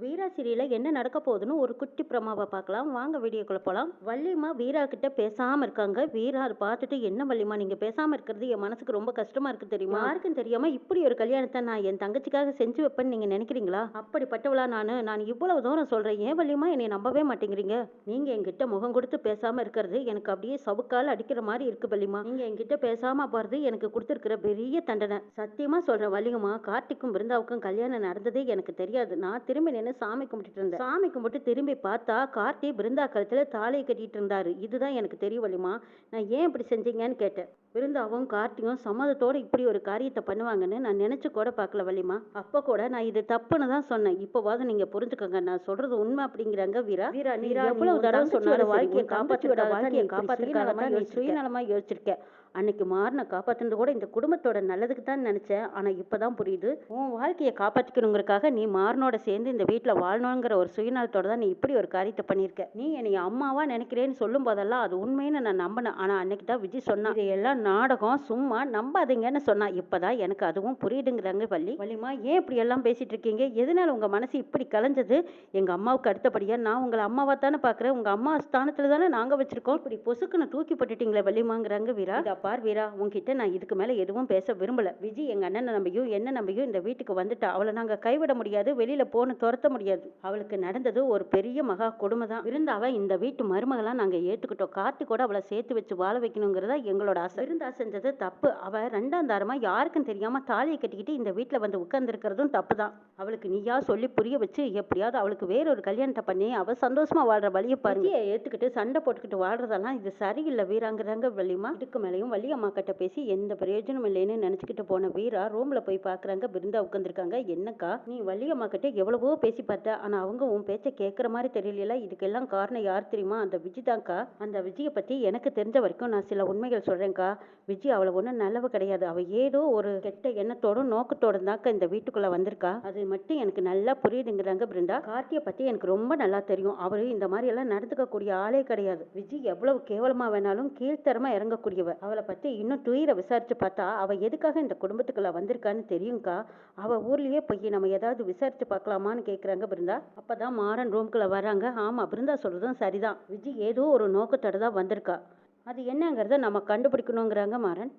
வீரா என்ன நடக்க போகுதுன்னு ஒரு குட்டி பிரமாவை பார்க்கலாம். வாங்க வீடியோக்குள்ளே போகலாம் வள்ளிமா வீரா கிட்ட பேசாம இருக்காங்க. வீரா அதை பார்த்துட்டு என்ன வள்ளிமா நீங்க பேசாம இருக்கிறது என் மனசுக்கு ரொம்ப கஷ்டமா இருக்கு தெரியுமா? யாருக்கும் தெரியாம இப்படி ஒரு கல்யாணத்தை நான் என் தங்கச்சிக்காக செஞ்சு வைப்பேன்னு நீங்க நினைக்கிறீங்களா? அப்படிப்பட்டவளா நானு நான் இவ்வளவு தூரம் சொல்றேன். ஏன் வள்ளிமா என்னை நம்பவே மாட்டேங்கிறீங்க? நீங்க என்கிட்ட முகம் கொடுத்து பேசாம இருக்கிறது எனக்கு அப்படியே சவுக்கால் அடிக்கிற மாதிரி இருக்கு வள்ளிமா நீங்க என்கிட்ட பேசாம போறது எனக்கு கொடுத்துருக்கிற பெரிய தண்டனை. சத்தியமா சொல்றேன் வள்ளிகமா கார்த்திக்கும் பிருந்தாவுக்கும் கல்யாணம் நடந்ததே எனக்கு தெரியாது. நான் திரும்பி நின்று சாமி கும்பிட்டுட்டு இருந்தேன். சாமி கும்பிட்டு திரும்பி பார்த்தா கார்த்தி பிருந்தா கழுத்துல தாலியை கட்டிட்டு இருந்தாரு. இதுதான் எனக்கு தெரிய வழிமா நான் ஏன் இப்படி செஞ்சீங்கன்னு கேட்டேன். பிருந்தாவும் கார்த்தியும் சம்மதத்தோட இப்படி ஒரு காரியத்தை பண்ணுவாங்கன்னு நான் நினைச்சு கூட பார்க்கல வள்ளிமா. அப்ப கூட நான் இது தப்புன்னு தான் சொன்னேன். இப்போவாது நீங்க புரிஞ்சுக்கோங்க. நான் சொல்றது உண்மை அப்படிங்கிறாங்க வீரா. வீரா நீ எவ்வளவு தடவை சொன்னாலும் வாழ்க்கையை காப்பாற்றி விட வாழ்க்கையை காப்பாற்றுறதுக்காக நீ சுயநலமா யோசிச்சிருக்க அன்னைக்கு மாறின காப்பாத்துனது கூட இந்த குடும்பத்தோட நல்லதுக்கு தான் நினைச்சேன். ஆனா இப்பதான் புரியுது. உன் வாழ்க்கையை காப்பாத்திக்கணுங்கிறதுக்காக நீ மாறனோட சேர்ந்து இந்த வீட்டுல வாழணுங்கிற ஒரு சுயநலத்தோட தான் நீ இப்படி ஒரு காரியத்தை பண்ணியிருக்க. நீ என்னை அம்மாவா நினைக்கிறேன்னு சொல்லும் போதெல்லாம் அது உண்மைன்னு நான் நம்பினேன். ஆனா அன்னைக்கு தான் விஜய் சொன்னா இதையெல்லாம் நாடகம் சும்மா நம்பாதீங்கன்னு சொன்னா இப்பதான் எனக்கு அதுவும் புரியுதுங்கிறாங்க வள்ளி. வள்ளிமா ஏன் இப்படி எல்லாம் பேசிட்டு இருக்கீங்க? எதனால உங்க மனசு இப்படி கலைஞ்சது? எங்க அம்மாவுக்கு அடுத்தபடியா நான் உங்களை அம்மாவா தானே பாக்குறேன். உங்க அம்மா ஸ்தானத்துல தானே நாங்க வச்சிருக்கோம். இப்படி பொசுக்குன்னு தூக்கி போட்டுட்டீங்களே வள்ளிமாங்கிறாங்க வீரா. இதா பார் வீரா உங்ககிட்ட நான் இதுக்கு மேல எதுவும் பேச விரும்பல. விஜய் எங்க அண்ணனை நம்பியும் என்ன நம்பியும் இந்த வீட்டுக்கு வந்துட்டா. அவளை நாங்க கைவிட முடியாது வெளியில போன துரத்த முடியாது. அவளுக்கு நடந்தது ஒரு பெரிய மகா கொடுமை தான் இருந்தாவ இந்த வீட்டு மருமகளா நாங்க ஏத்துக்கிட்டோம். கார்த்தி கூட அவளை சேர்த்து வச்சு வாழ வைக்கணுங்கிறதா எங்களோட ஆசை. அருந்தா செஞ்சது தப்பு. அவ ரெண்டாம் தாரமா யாருக்கும் தெரியாம தாலியை கட்டிக்கிட்டு இந்த வீட்டுல வந்து உட்கார்ந்துருக்கிறதும் தப்பு தான் அவளுக்கு நீயா சொல்லி புரிய வச்சு எப்படியாவது அவளுக்கு வேற ஒரு கல்யாணத்தை பண்ணி அவ சந்தோஷமா வாழ்ற வழியை பாருங்க. ஏத்துக்கிட்டு சண்டை போட்டுக்கிட்டு வாழ்றதெல்லாம் இது சரியில்லை வீராங்கிறாங்க வள்ளிமா. இதுக்கு மேலேயும் வள்ளியம்மா கிட்ட பேசி எந்த பிரயோஜனம் இல்லைன்னு நினைச்சுக்கிட்டு போன வீரா ரூம்ல போய் பாக்குறாங்க. பிருந்தா உட்காந்துருக்காங்க என்னக்கா? நீ வள்ளியம்மா கிட்ட எவ்வளவோ பேசி பார்த்த. ஆனா அவங்க உன் பேச்ச கேட்குற மாதிரி தெரியல இதுக்கெல்லாம் காரணம் யார் தெரியுமா? அந்த விஜய் தான்க்கா அந்த விஜயை பத்தி எனக்கு தெரிஞ்ச வரைக்கும் நான் சில உண்மைகள் சொல்றேன்க்கா. விஜய் அவளை ஒன்றும் நல்லவ கிடையாது. அவள் ஏதோ ஒரு கெட்ட எண்ணத்தோடும் நோக்கத்தோடும் தாக்க இந்த வீட்டுக்குள்ளே வந்திருக்கா. அது மட்டும் எனக்கு நல்லா புரியுதுங்கிறாங்க பிருந்தா. கார்த்தியை பற்றி எனக்கு ரொம்ப நல்லா தெரியும். அவர் இந்த மாதிரி எல்லாம் நடந்துக்கக்கூடிய ஆளே கிடையாது. விஜய் எவ்வளவு கேவலமாக வேணாலும் கீழ்த்தரமாக இறங்கக்கூடியவ. அவளை பற்றி இன்னும் துயிர விசாரித்து பார்த்தா அவள் எதுக்காக இந்த குடும்பத்துக்குள்ளே வந்திருக்கான்னு தெரியும்க்கா. அவள் ஊர்லேயே போய் நம்ம ஏதாவது விசாரித்து பார்க்கலாமான்னு கேட்குறாங்க பிருந்தா. அப்போ தான் மாறன் ரூம்குள்ளே வராங்க ஆமாம் பிருந்தா சொல்கிறதும் சரிதான். விஜய் ஏதோ ஒரு நோக்கத்தோட தான் வந்திருக்கா. அது என்னங்கிறத நம்ம கண்டுபிடிக்கணுங்கிறாங்க மாறன்.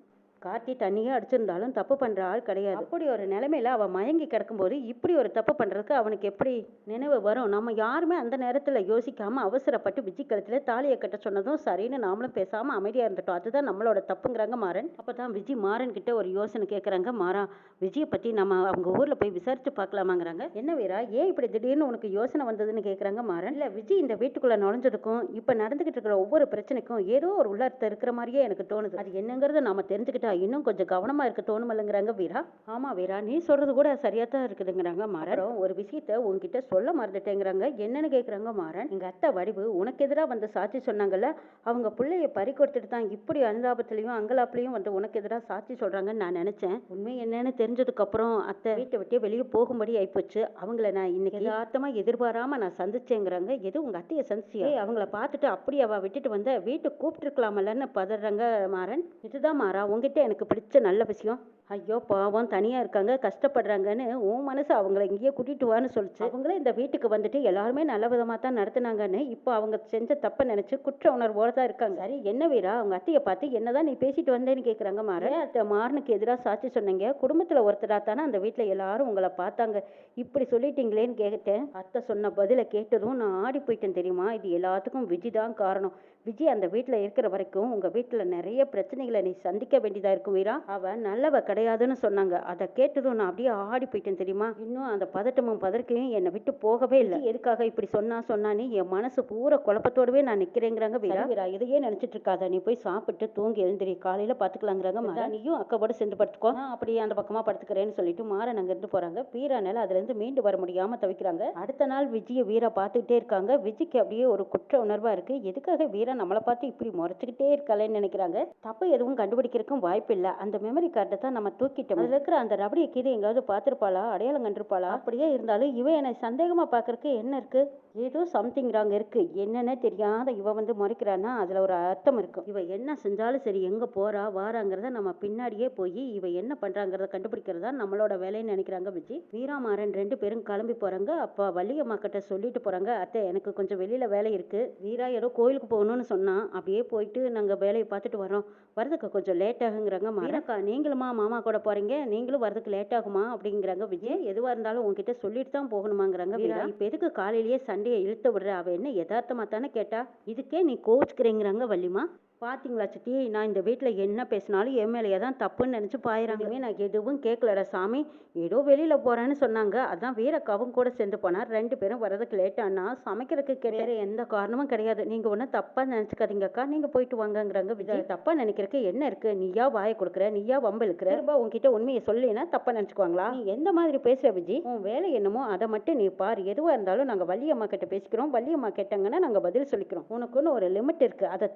கார்த்தி தண்ணியே அடிச்சிருந்தாலும் தப்பு பண்ற ஆள் கிடையாது. அப்படி ஒரு நிலைமையில அவ மயங்கி கிடக்கும்போது இப்படி ஒரு தப்பு பண்றதுக்கு அவனுக்கு எப்படி நினைவு வரும்? நம்ம யாருமே அந்த நேரத்துல யோசிக்காம அவசரப்பட்டு விஜய் கழுத்தில் தாலியை கட்ட சொன்னதும் சரின்னு நாமளும் பேசாம அமைதியா இருந்துட்டோம். அதுதான் நம்மளோட தப்புங்கிறாங்க மாறன். அப்பதான் விஜய் மாறன் கிட்ட ஒரு யோசனை கேக்குறாங்க. மாறா விஜயை பத்தி நம்ம அவங்க ஊர்ல போய் விசாரிச்சு பார்க்கலாமாங்கிறாங்க என்ன வீரா ஏன் இப்படி திடீர்னு உனக்கு யோசனை வந்ததுன்னு கேக்குறாங்க மாறன். இல்ல விஜய் இந்த வீட்டுக்குள்ள நுழைஞ்சதுக்கும் இப்ப நடந்துகிட்டு இருக்கிற ஒவ்வொரு பிரச்சனைக்கும் ஏதோ ஒரு உள்ளர்த்தம் இருக்கிற மாதிரியே எனக்கு தோணுது. அது என்னங்கறத நாம தெரிஞ்சுக்கிட்டா இன்னும் கொஞ்சம் கவனமா இருக்க தோணுமல்லங்கிறாங்க வீரா. ஆமா வீரா நீ சொல்றது கூட சரியா தான் இருக்குதுங்கிறாங்க மாறன். ஒரு விஷயத்த உன்கிட்ட சொல்ல மறந்துட்டேங்கிறாங்க. என்னன்னு கேக்குறாங்க மாறன். எங்க அத்தை வடிவு உனக்கு எதிரா வந்து சாட்சி சொன்னாங்கல்ல அவங்க பிள்ளைய பறி கொடுத்துட்டு தான் இப்படி அனுதாபத்திலையும் அங்கலாப்புலையும் வந்து உனக்கு எதிராக சாட்சி சொல்றாங்கன்னு நான் நினைச்சேன். உண்மை என்னன்னு தெரிஞ்சதுக்கு அப்புறம் அத்தை வீட்டை விட்டு வெளியே போகும்படி ஆயிப்போச்சு. அவங்கள நான் இன்னைக்கு யதார்த்தமா எதிர்பாராம நான் சந்திச்சேங்கிறாங்க. எது உங்க அத்தையை சந்திச்சியா? அவங்கள பார்த்துட்டு அப்படி அவ விட்டுட்டு வந்த வீட்டுக்கு கூப்பிட்டுருக்கலாமல்லன்னு பதறாங்க மாறன். இதுதான் மாறா உங்ககிட்ட எனக்கு பிடிச்ச நல்ல விஷயம். ஐயோ பாவம் தனியாக இருக்காங்க கஷ்டப்படுறாங்கன்னு உன் மனசு அவங்கள இங்கேயே கூட்டிட்டு வான்னு சொல்லிச்சு. அவங்களே இந்த வீட்டுக்கு வந்துட்டு எல்லாருமே நல்ல விதமாக தான் நடத்துனாங்கன்னு இப்போ அவங்க செஞ்ச தப்பை நினைச்சு குற்ற உணர்வோடு தான் இருக்காங்க. சரி என்ன வீரா? அவங்க அத்தையை பார்த்து என்னதான் நீ பேசிட்டு வந்தேன்னு கேட்குறாங்க மாறன். அத்தை மாறனுக்கு எதிராக சாட்சி சொன்னீங்க? குடும்பத்தில் ஒருத்தராக தானே அந்த வீட்டில் எல்லாரும் உங்களை பார்த்தாங்க. இப்படி சொல்லிட்டீங்களேன்னு கேட்டேன். அத்தை சொன்ன பதிலை கேட்டதும் நான் ஆடி போயிட்டேன் தெரியுமா? இது எல்லாத்துக்கும் விஜி தான் காரணம். விஜய் அந்த வீட்டுல இருக்கிற வரைக்கும் உங்க வீட்டுல நிறைய பிரச்சனைகளை நீ சந்திக்க வேண்டியதா இருக்கும் வீரா. அவ நல்லவ கிடையாதுன்னு சொன்னாங்க. அதை கேட்டதும் நான் அப்படியே ஆடி போயிட்டேன் தெரியுமா? இன்னும் அந்த பதட்டமும் பதற்கையும் என்னை விட்டு போகவே இல்லை. எதுக்காக இப்படி சொன்னா சொன்னான்னு என் மனசு பூரா குழப்பத்தோடவே நான் நிக்கிறேங்கிறாங்க வீரா. வீரா இதையே நினைச்சிட்டு இருக்காத. நீ போய் சாப்பிட்டு தூங்கி எழுந்திரி. காலையில பாத்துக்கலாங்கிறாங்க மாறா நீயும் அக்காவோட சேர்ந்து படுத்துக்கோ. அப்படியே அந்த பக்கமா படுத்துக்கிறேன்னு சொல்லிட்டு மாறன் அங்க இருந்து போறாங்க. வீரானால அதுல இருந்து மீண்டு வர முடியாம தவிக்கிறாங்க. அடுத்த நாள் விஜய வீரா பார்த்துக்கிட்டே இருக்காங்க. விஜய்க்கு அப்படியே ஒரு குற்ற உணர்வா இருக்கு. எதுக்காக வீரா நம்மளை பார்த்து இப்படி முறைச்சிக்கிட்டே இருக்காளேன்னு நினைக்கிறாங்க. தப்பு எதுவும் கண்டுபிடிக்கிறதுக்கும் வாய்ப்பு இல்லை. அந்த மெமரி கார்டை தான் நம்ம தூக்கிட்டோம். அதில் இருக்கிற அந்த ரபடியை கீது எங்காவது பார்த்துருப்பாளா? அடையாளம் கண்டிருப்பாளா? அப்படியே இருந்தாலும் இவ என்னை சந்தேகமாக பார்க்கறதுக்கு என்ன இருக்கு? ஏதோ சம்திங் ராங் இருக்கு. என்னன்னே தெரியாத இவ வந்து முறைக்கிறான்னா அதுல ஒரு அர்த்தம் இருக்கும் இவ என்ன செஞ்சாலும் சரி எங்க போறா வாராங்கிறத நம்ம பின்னாடியே போய் இவ என்ன பண்றாங்கிறத கண்டுபிடிக்கிறதா நம்மளோட வேலைன்னு நினைக்கிறாங்க விஜி. வீராமாறன் ரெண்டு பேரும் கிளம்பி போறாங்க. அப்பா வள்ளியம்மா கிட்ட சொல்லிட்டு போறாங்க. அத்தை எனக்கு கொஞ்சம் வெளியில வேலை இருக்கு. வீரா ஏதோ கோயிலுக்கு போகணும்னு சொன்னான் அப்படியே போயிட்டு நாங்க வேலையை பார்த்துட்டு வரோம் வரதுக்கு கொஞ்சம் லேட் ஆகுங்கிறாங்க. வீரக்கா நீங்களுமா மாமா கூட போறீங்க? நீங்களும் வரதுக்கு லேட் ஆகுமா? அப்படிங்கிறாங்க விஜய். எதுவா இருந்தாலும் உங்ககிட்ட சொல்லிட்டு தான் போகணுமாங்கிறாங்க வீரா. இப்ப எதுக்கு காலையிலேயே சண்டையை இழுத்து விடுற? அவ என்ன யதார்த்தமா தானே கேட்டா? இதுக்கே நீ கோச்சுக்கிறேங்கிறாங்க வள்ளிமா. பாத்தீங்களா சித்தி? நான் இந்த வீட்டில் என்ன பேசினாலும் என் மேலேயே தான் தப்புன்னு நினச்சி பாயிறாங்கவே நான் எதுவும் கேட்கலடா சாமி. ஏதோ வெளியில் போகிறேன்னு சொன்னாங்க. அதான் வீரக்காவும் கூட சேர்ந்து போனார். ரெண்டு பேரும் வரதுக்கு லேட்டானா சமைக்கிறதுக்கு கிடையாது எந்த காரணமும் கிடையாது. நீங்கள் ஒன்றும் தப்பாக நினச்சிக்காதீங்கக்கா. நீங்கள் போயிட்டு வாங்கங்கிறாங்க விஜய். தப்பாக நினைக்கிறதுக்கு என்ன இருக்குது நீயா வாயை கொடுக்குற? நீயா வம்பு இழுக்கிற? திரும்ப உன்கிட்ட உண்மையை சொல்லினா தப்பாக நினச்சிக்குவாங்களா? நீ எந்த மாதிரி பேசுகிற விஜய் உன் வேலை என்னமோ அதை மட்டும் நீ பாரு. எதுவாக இருந்தாலும் நாங்கள் வள்ளியம்மா கிட்ட பேசிக்கிறோம். வள்ளியம்மா கேட்டாங்கன்னா நாங்கள் பதில் சொல்லிக்கிறோம். உனக்குன்னு ஒரு லிமிட் இருக்குது அதை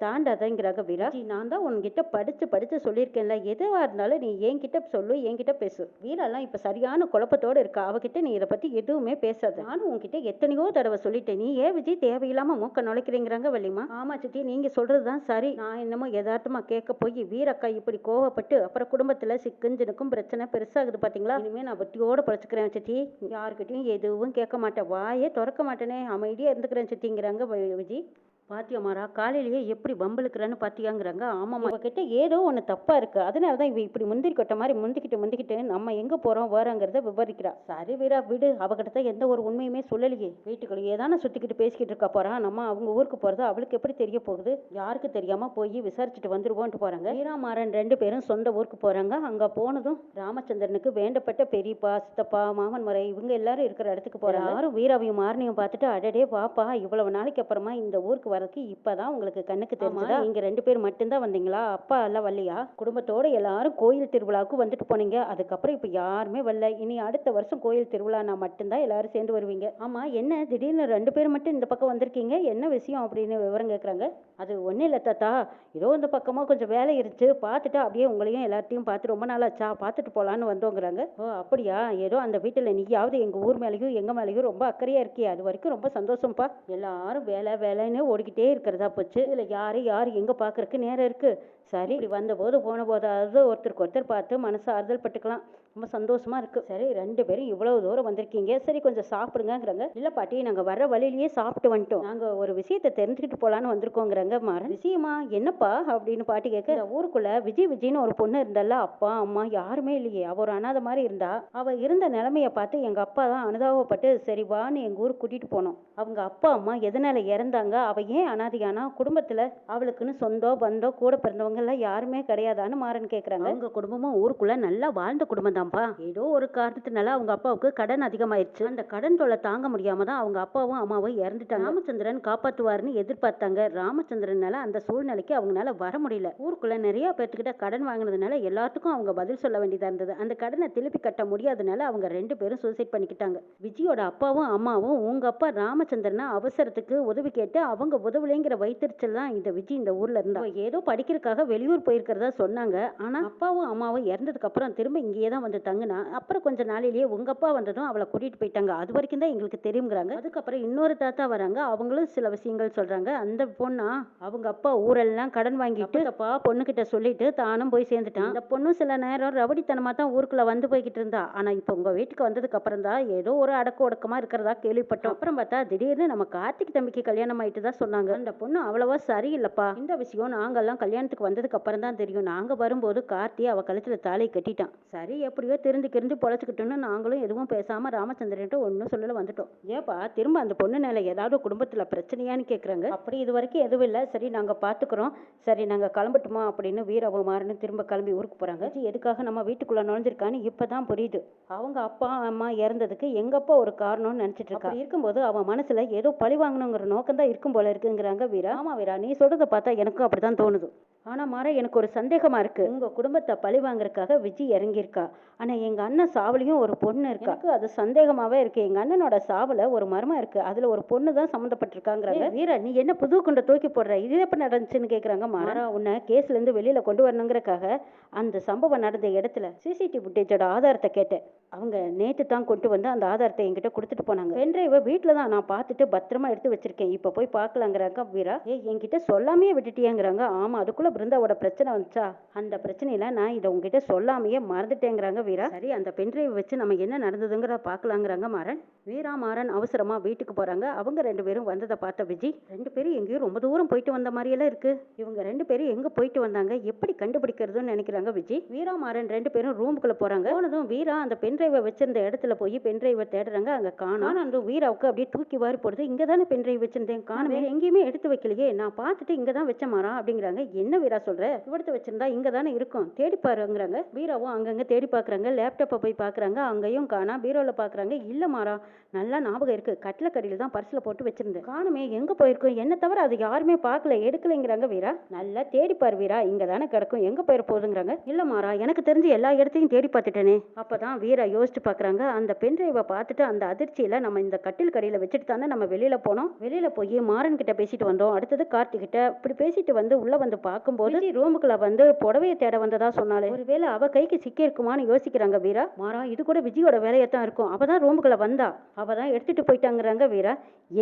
தாண்டாதங்கிறாங்க வீரா ஜி, நான் தான் உன்கிட்ட படித்து படித்து சொல்லியிருக்கேன்ல. எதுவாக இருந்தாலும் நீ என்கிட்ட சொல்லு என்கிட்ட பேசு. வீரெல்லாம் இப்போ சரியான குழப்பத்தோடு இருக்கா? அவகிட்ட நீ இதை பற்றி எதுவுமே பேசாத. நானும் உன்கிட்ட எத்தனையோ தடவை சொல்லிட்டேன். நீ ஏன் விஜய் தேவையில்லாமல் மூக்க நுழைக்கிறீங்கிறாங்க வள்ளிமா? ஆமா சித்தி சொல்கிறது தான் சரி. நான் என்னமோ யதார்த்தமாக கேட்க போய் வீரக்கா இப்படி கோவப்பட்டு அப்புறம் குடும்பத்தில் சிக்கஞ்சனுக்கும் பிரச்சனை பெருசாகுது பார்த்தீங்களா இனிமே நான் வட்டியோடு பழச்சிக்கிறேன் சித்தி. யாருக்கிட்டையும் எதுவும் கேட்க மாட்டேன். வாயே திறக்க மாட்டேனே. அமைதியாக இருந்துக்கிறேன் சித்திங்கிறாங்க விஜய் பாத்தியமாரா காலையிலேயே எப்படி வம்பளுக்குறான்னு பாத்தியாங்கிறாங்க. ஆமாம் இவகிட்ட ஏதோ ஒன்று தப்பா இருக்கு. அதனால தான் இவ இப்படி முந்திரி கொட்ட மாதிரி முந்திக்கிட்டு முந்திக்கிட்டு நம்ம எங்க போறோம் வரோங்கிறத விவரிக்கிறா. சரி வீரா விடு. அவகிட்ட தான் எந்த ஒரு உண்மையுமே சொல்லலையே. வீட்டுக்குள்ளேயே தானே சுத்திக்கிட்டு பேசிக்கிட்டு இருக்கா போகிறா நம்ம அவங்க ஊருக்கு போறது அவளுக்கு எப்படி தெரிய போகுது? யாருக்கு தெரியாம போய் விசாரிச்சுட்டு வந்துருவோன்ட்டு போறாங்க. வீராமாறன் ரெண்டு பேரும் சொந்த ஊருக்கு போறாங்க. அங்க போனதும் ராமச்சந்திரனுக்கு வேண்டப்பட்ட பெரியப்பா சித்தப்பா மாமன் முறை இவங்க எல்லாரும் இருக்கிற இடத்துக்கு போறாங்க. யாரும் வீராவையும் மாரணியும் பார்த்துட்டு அடடே பாப்பா இவ்வளவு நாளைக்கு அப்புறமா இந்த ஊருக்கு வரதுக்கு இப்பதான் உங்களுக்கு கண்ணுக்கு தெரிஞ்சதா? நீங்க ரெண்டு பேர் மட்டும்தான் வந்தீங்களா? அப்பா எல்லாம் வரலையா? குடும்பத்தோட எல்லாரும் கோயில் திருவிழாவுக்கு வந்துட்டு போனீங்க. அதுக்கப்புறம் இப்ப யாருமே வரல. இனி அடுத்த வருஷம் கோயில் திருவிழானா மட்டும்தான் எல்லாரும் சேர்ந்து வருவீங்க. ஆமா என்ன திடீர்னு ரெண்டு பேர் மட்டும் இந்த பக்கம் வந்திருக்கீங்க? என்ன விஷயம் அப்படின்னு விவரம் கேக்குறாங்க. அது ஒன்றும் இல்லை தாத்தா. ஏதோ இந்த பக்கமாக கொஞ்சம் வேலை இருந்துச்சு பார்த்துட்டு அப்படியே உங்களையும் எல்லாத்தையும் பார்த்து ரொம்ப நாளாச்சா பார்த்துட்டு போகலான்னு வந்தோங்கிறாங்க. ஓ அப்படியா? ஏதோ அந்த வீட்டில் நீயாவது எங்கள் ஊர் மேலேயும் எங்கள் மேலேயும் ரொம்ப அக்கறையாக இருக்கியே. அது வரைக்கும் ரொம்ப சந்தோஷம்ப்பா. எல்லாரும் வேலை வேலைன்னு ஓடிக்கிட்டே இருக்கிறதா போச்சு. இதில் யார் யார் எங்கே பார்க்குறக்கு நேரம் இருக்குது சரி இப்படி வந்தபோது போன போதாவது ஒருத்தருக்கு ஒருத்தர் பார்த்து மனசு ஆறுதல் பட்டுக்கலாம். ரொம்ப சந்தோஷமா இருக்கு. சரி ரெண்டு பேரும் இவ்வளவு தூரம் வந்திருக்கீங்க. சரி கொஞ்சம் சாப்பிடுங்கங்கிறாங்க. இல்ல பாட்டி நாங்க வர்ற வழியிலேயே சாப்பிட்டு வந்துட்டோம். நாங்க ஒரு விஷயத்தை தெரிஞ்சுக்கிட்டு போலான்னு வந்திருக்கோங்கிறாங்க மாறன். விஷயமா? என்னப்பா? அப்படின்னு பாட்டி கேட்க ஊருக்குள்ள விஜய் விஜய்னு ஒரு பொண்ணு இருந்தால அப்பா அம்மா யாருமே இல்லையே. அவர் ஒரு அனாதை மாதிரி இருந்தா அவ இருந்த நிலைமைய பார்த்து எங்க அப்பா தான் அனுதாபப்பட்டு சரி வான்னு எங்க ஊருக்கு கூட்டிட்டு போனோம். அவங்க அப்பா அம்மா எதனால இறந்தாங்க? அவ ஏன் அனாதையானா? குடும்பத்துல அவளுக்குன்னு சொந்தம் பந்தம் கூட பிறந்தவங்க அவங்கெல்லாம் யாருமே கிடையாதான்னு மாறன் கேட்குறாங்க அவங்க குடும்பமும் ஊருக்குள்ள நல்லா வாழ்ந்த குடும்பம் தான்ப்பா. ஏதோ ஒரு காரணத்தினால அவங்க அப்பாவுக்கு கடன் அதிகமாயிருச்சு. அந்த கடன் தொல்லை தாங்க முடியாம தான் அவங்க அப்பாவும் அம்மாவும் இறந்துட்டாங்க. ராமச்சந்திரன் காப்பாத்துவாருன்னு எதிர்பார்த்தாங்க. ராமச்சந்திரனால அந்த சூழ்நிலைக்கு அவங்களால வர முடியல. ஊருக்குள்ள நிறைய பேர்த்துக்கிட்ட கடன் வாங்கினதுனால எல்லாத்துக்கும் அவங்க பதில் சொல்ல வேண்டியதா இருந்தது. அந்த கடனை திருப்பி கட்ட முடியாதனால அவங்க ரெண்டு பேரும் சூசைட் பண்ணிக்கிட்டாங்க. விஜயோட அப்பாவும் அம்மாவும் உங்க அப்பா ராமச்சந்திரனை அவசரத்துக்கு உதவி கேட்டு அவங்க உதவுலேங்கிற வைத்தறிச்சல் தான் இந்த விஜய் இந்த ஊர்ல இருந்தா. ஏதோ படிக்கிறதுக்காக வெளியூர் போயிருக்கிறதா சொன்னாங்க. ஆனா அப்பாவும் அம்மாவும் இறந்ததுக்கு அப்புறம் திரும்ப இங்கேயே தான் வந்து தங்குனா அப்புறம் கொஞ்ச நாளிலேயே உங்க அப்பா வந்ததும் அவளை கூட்டிட்டு போயிட்டாங்க. அது வரைக்கும் தான் எங்களுக்கு தெரியுங்கிறாங்க அதுக்கப்புறம் இன்னொரு தாத்தா வராங்க. அவங்களும் சில விஷயங்கள் சொல்றாங்க. அந்த பொண்ணா அவங்க அப்பா ஊரெல்லாம் கடன் வாங்கிட்டு அப்பா பொண்ணுகிட்ட சொல்லிட்டு தானும் போய் சேர்ந்துட்டான். அந்த பொண்ணும் சில நேரம் ரவடித்தனமா தான் ஊருக்குள்ள வந்து போய்கிட்டு இருந்தா. ஆனா இப்போ உங்க வீட்டுக்கு வந்ததுக்கு அப்புறம் தான் ஏதோ ஒரு அடக்க ஒடுக்கமா இருக்கிறதா கேள்விப்பட்டோம். அப்புறம் பார்த்தா திடீர்னு நம்ம கார்த்திக் தம்பிக்கு கல்யாணம் ஆயிட்டு தான் சொன்னாங்க. அந்த பொண்ணு அவ்வளவா சரியில்லைப்பா. இந்த விஷயம் நாங்கெல்லாம் கல்யாணத்துக்கு வந்ததுக்கு அப்புறம் தான் தெரியும். நாங்கள் வரும்போது கார்த்தி அவள் கழுத்தில் தாலி கட்டிட்டான். சரி எப்படியோ திருந்து கிருந்து பொழைச்சிக்கிட்டோன்னு நாங்களும் எதுவும் பேசாமல் ராமச்சந்திரன்ட்டு ஒன்றும் சொல்லல வந்துட்டோம். ஏப்பா திரும்ப அந்த பொண்ணு மேல ஏதாவது குடும்பத்தில் பிரச்சனையான்னு கேட்குறாங்க அப்படி இது வரைக்கும் எதுவும் இல்லை. சரி நாங்கள் பார்த்துக்குறோம் சரி நாங்கள் கிளம்பட்டுமா அப்படின்னு வீரவமாறன்னு திரும்ப கிளம்பி ஊருக்கு போகிறாங்க எதுக்காக நம்ம வீட்டுக்குள்ளே நுழைஞ்சிருக்கான்னு இப்பதான் புரியுது. அவங்க அப்பா அம்மா இறந்ததுக்கு எங்கப்பா ஒரு காரணம்னு நினச்சிட்டு இருக்கா? இருக்கும்போது அவன் மனசில் ஏதோ பழி வாங்கணுங்கிற நோக்கம் தான் இருக்கும் போல இருக்குங்கிறாங்க வீரா. ஆமாம் வீரா நீ சொல்கிறத பார்த்தா எனக்கும் அப்படி தான் தோணுது. ஆனா மாறா எனக்கு ஒரு சந்தேகமா இருக்கு. உங்க குடும்பத்தை பழி வாங்குறதுக்காக விஜய் இறங்கியிருக்கா. ஆனா எங்க அண்ணன் சாவுலயும் ஒரு பொண்ணு இருக்கா. எனக்கு அது சந்தேகமாவே இருக்கு. எங்க அண்ணனோட சாவுல ஒரு மர்மம் இருக்கு. அதுல ஒரு பொண்ணு தான் சம்மந்தப்பட்டிருக்காங்கிறாங்க வீரா நீ என்ன புது குண்டை தூக்கி போடுற? இது எப்ப நடந்துச்சுன்னு கேக்குறாங்க மாறா. உன்னை கேஸ்ல இருந்து வெளியில கொண்டு வரணுங்கிறக்காக அந்த சம்பவம் நடந்த இடத்துல சிசிடிவி ஃபுட்டேஜோட ஆதாரத்தை கேட்டேன். அவங்க நேற்று தான் கொண்டு வந்து அந்த ஆதாரத்தை என்கிட்ட கொடுத்துட்டு போனாங்க. பென்ட்ரைவை வீட்டில் தான் நான் பார்த்துட்டு பத்திரமா எடுத்து வச்சிருக்கேன். இப்போ போய் பார்க்கலாங்கிறாங்க வீரா. ஏ என்கிட்ட சொல்லாமையே விட்டுட்டியாங்கிறாங்க. ஆமாம் அதுக்குள்ளே பிருந்தாவோட பிரச்சனை வந்துச்சா? அந்த பிரச்சனையில நான் இதை உங்ககிட்ட சொல்லாமையே மறந்துட்டேங்கிறாங்க வீரா. சரி அந்த பென்ட்ரைவை வச்சு நம்ம என்ன நடந்ததுங்கிற பார்க்கலாங்கிறாங்க மாறன். வீரா மாறன் அவசரமாக வீட்டுக்கு போகிறாங்க அவங்க ரெண்டு பேரும் வந்ததை பார்த்த விஜய் ரெண்டு பேரும் எங்கேயோ ரொம்ப தூரம் போயிட்டு வந்த மாதிரியெல்லாம் இருக்குது இவங்க ரெண்டு பேரும் எங்கே போயிட்டு வந்தாங்க? எப்படி கண்டுபிடிக்கிறதுன்னு நினைக்கிறாங்க விஜய் வீரா மாறன் ரெண்டு பேரும் ரூமுக்குள்ளே போகிறாங்க போனதும் வீரா அந்த பென்ட்ரைவை வச்சிருந்த இடத்துல போய் பென்ட்ரைவை தேடுறாங்க. அங்க காணோம். அந்த வீராவுக்கு அப்படியே தூக்கி வாரி போடுது. இங்க தானே பென்ட்ரைவ் வச்சிருந்தேன். காணவே எங்கேயுமே எடுத்து வைக்கலையே. நான் பார்த்துட்டு இங்க தான் வச்ச மாறா அப்படிங்கிறாங்க. என்ன வீரா சொல்ற? இவ்வளத்து வச்சிருந்தா இங்க தானே இருக்கும். தேடி பாருங்கிறாங்க. வீராவும் அங்கங்க தேடி பார்க்கறாங்க லேப்டாப்பை போய் பார்க்கறாங்க அங்கேயும் காணா பீரோல பார்க்கறாங்க இல்ல மாறா. நல்லா ஞாபகம் இருக்கு. கட்டிலக்கடியில் தான் பர்ஸ்ல போட்டு வச்சிருந்தேன். காணுமே எங்க போயிருக்கும்? என்ன தவிர அது யாருமே பார்க்கல எடுக்கலைங்கிறாங்க வீரா. நல்லா தேடி பாரு வீரா. இங்க தானே கிடக்கும். எங்க போயிட போகுதுங்கிறாங்க. இல்ல மாறா. எனக்கு தெரிஞ்சு எல்லா இடத்தையும் தேடி பார்த்துட்டேனே. அப்பதான் வீரா யோசிச்சு பார்க்கறாங்க அந்த பென்ட்ரைவை பார்த்துட்டு அந்த அதிர்ச்சியில நம்ம இந்த கட்டில் கடையில வச்சுட்டு தானே நம்ம வெளியில போனோம். வெளியில போய் மாறன் கிட்ட பேசிட்டு வந்தோம். அடுத்தது கார்த்திக் கிட்ட இப்படி பேசிட்டு வந்து உள்ள வந்து பார்க்கும்போது ரூமுக்குள்ள வந்து புடவையை தேட வந்ததா சொன்னாலே ஒருவேளை அவ கைக்கு சிக்கி இருக்குமான்னு யோசிக்கிறாங்க வீரா. மாறா இது கூட விஜயோட வேலையா தான் இருக்கும். அவ தான் ரூமுக்குள்ள வந்தா. அவ தான் எடுத்துட்டு போயிட்டாங்கிறாங்க வீரா.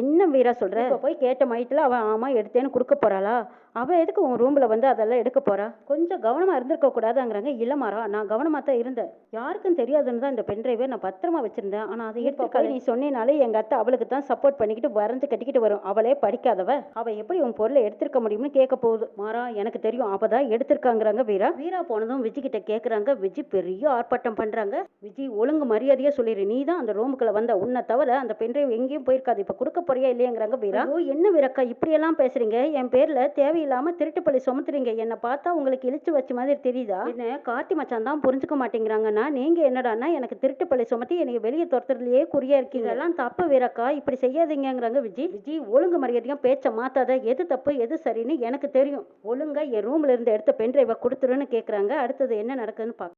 என்ன வீரா சொல்ற? போய் கேட்ட மயத்துல அவ ஆமா எடுத்தேன்னு கொடுக்க போறாளா? அவ எதுக்கு உன் ரூம்ல வந்து அதெல்லாம் எடுக்க போறா? கொஞ்சம் கவனமா இருந்திருக்க கூடாதுங்கிறாங்க. இல்ல மாறா நான் கவனமா தான் இருந்தேன். யாருக்கும் தெரியாதுன்னு தான் இந்த பென்ட்ரைவை நான் பத்திரமா வச்சிருந்தேன். ஆனா அதை எடுத்து நீ சொன்னேனாலே எங்க அத்தை அவளுக்கு தான் சப்போர்ட் பண்ணிக்கிட்டு வரைஞ்சு கட்டிக்கிட்டு வரும். அவளே படிக்காதவ. அவ எப்படி உன் பொருளை எடுத்திருக்க முடியும்னு கேட்க போகுது. மாறா எனக்கு தெரியும். அவ தான் எடுத்திருக்காங்கிறாங்க வீரா. வீரா போனதும் விஜய் கிட்ட கேக்குறாங்க. விஜய் பெரிய ஆர்ப்பாட்டம் பண்றாங்க. விஜய் ஒழுங்கு மரியாதையா சொல்லிடு நீ தான் அந்த ரூமுக்குள்ள வந்த. உன்னை தவிர அந்த பென்ட்ரைவ் எங்கேயும் போயிருக்காது. இப்ப கொடுக்க போறியா இல்லையாங்கிறாங்க வீரா. ஓ என்ன வீரக்கா இப்படி எல்லாம் பேசுறீங்க? என் பேர்ல தேவையில்லாம திருட்டு பள்ளி சுமத்துறீங்க. என்ன பார்த்தா உங்களுக்கு இழிச்சு வச்ச மாதிரி தெரியுதா? என்ன? கார்த்தி மச்சான் தான் புரிஞ்சுக்க மாட்டேங்கிறாங்கன்னா நீங்க என்னடான்னா எனக்கு திருட்டு பள்ளி சுமத்தி எனக்கு வெளியே துரத்துறதுலயே குறியா இருக்கீங்க. எல்லாம் தப்பு வீரக்கா. இப்படி செய்யாதீங்கங்கிறாங்க விஜய் விஜய் ஒழுங்கு மரியாதையா பேச்ச மாத்தாத. எது தப்பு எது சரின்னு எனக்கு தெரியும். ஒழுங்கா என் ரூம்ல இருந்து எடுத்த பென்ட்ரைவை கொடுத்துருன்னு கேக்குறாங்க. அடுத்தது என்ன நடக்குதுன்னு பார்க்க